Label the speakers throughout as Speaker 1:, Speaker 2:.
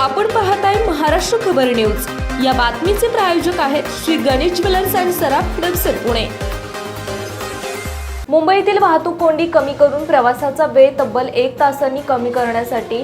Speaker 1: आपण पाहताय महाराष्ट्र खबर न्यूज. या बातमीचे प्रायोजक आहेत श्री गणेश ज्वेलर्स अँड सराफ हडपसर पुणे. मुंबईतील वाहतूक कोंडी कमी करून प्रवासाचा वेळ तब्बल एक तासांनी कमी करण्यासाठी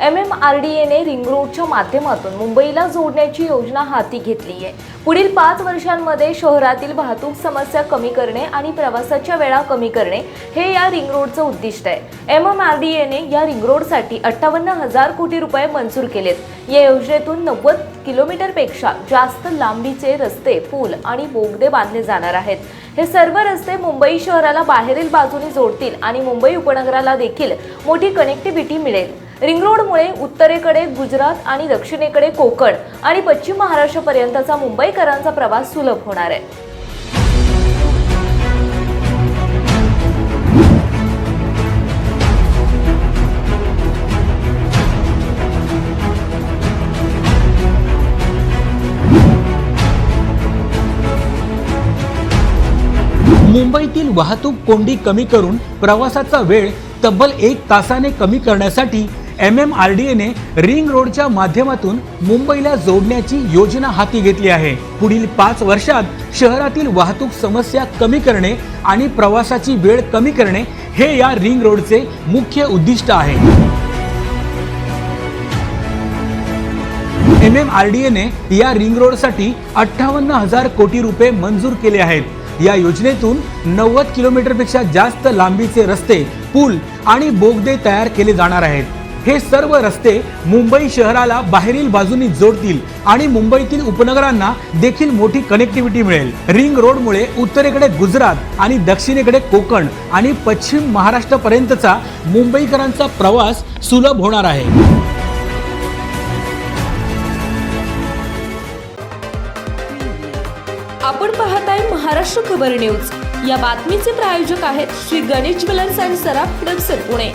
Speaker 1: एम एम आर डी एने रिंग रोडच्या माध्यमातून मुंबईला जोडण्याची योजना हाती घेतली आहे. पुढील पाच वर्षांमध्ये शहरातील वाहतूक समस्या कमी करणे आणि प्रवासाच्या वेळा कमी करणे हे या रिंग रोडचं उद्दिष्ट आहे. एम एम आर डी एने या रिंग रोडसाठी अठ्ठावन्न हजार कोटी रुपये मंजूर केलेत. या योजनेतून नव्वद किलोमीटरपेक्षा जास्त लांबीचे रस्ते पूल आणि बोगदे बांधले जाणार आहेत. हे सर्व रस्ते मुंबई शहराला बाहेरील बाजूने जोडतील आणि मुंबई उपनगराला देखील मोठी कनेक्टिव्हिटी मिळेल. रिंग रोडमुळे उत्तरेकडे गुजरात आणि दक्षिणेकडे कोकण आणि पश्चिम महाराष्ट्रापर्यंतचा मुंबईकरांचा प्रवास सुलभ होणार आहे.
Speaker 2: मुंबईतील वाहतूक कोंडी कमी करून प्रवासाचा वेळ तब्बल एक तासाने कमी करण्यासाठी एम एम आर डी एने रिंग रोडच्या माध्यमातून मुंबईला जोडण्याची योजना हाती घेतली आहे. पुढील पाच वर्षात शहरातील वाहतूक समस्या कमी करणे आणि प्रवासाची वेळ कमी करणे हे या रिंग रोडचे मुख्य उद्दिष्ट आहे. एम एम आर डी एने या रिंग रोडसाठी अठ्ठावन्न हजार कोटी रुपये मंजूर केले आहेत. या योजनेतून नव्वद किलोमीटरपेक्षा जास्त लांबीचे रस्ते पूल आणि बोगदे तयार केले जाणार आहेत. हे सर्व रस्ते मुंबई शहराला बाहेरील बाजूनी जोडतील आणि मुंबईतील उपनगरांना देखील मोठी कनेक्टिव्हिटी मिळेल. रिंग रोडमुळे उत्तरेकडे गुजरात आणि दक्षिणेकडे कोकण आणि पश्चिम महाराष्ट्रापर्यंतचा मुंबईकरांचा प्रवास सुलभ होणार आहे.
Speaker 1: आपण पाहताय महाराष्ट्र खबर न्यूज. या बातमीचे प्रायोजक आहेत श्री गणेश ज्वेलर्स अँड सराफ हडपसर पुणे.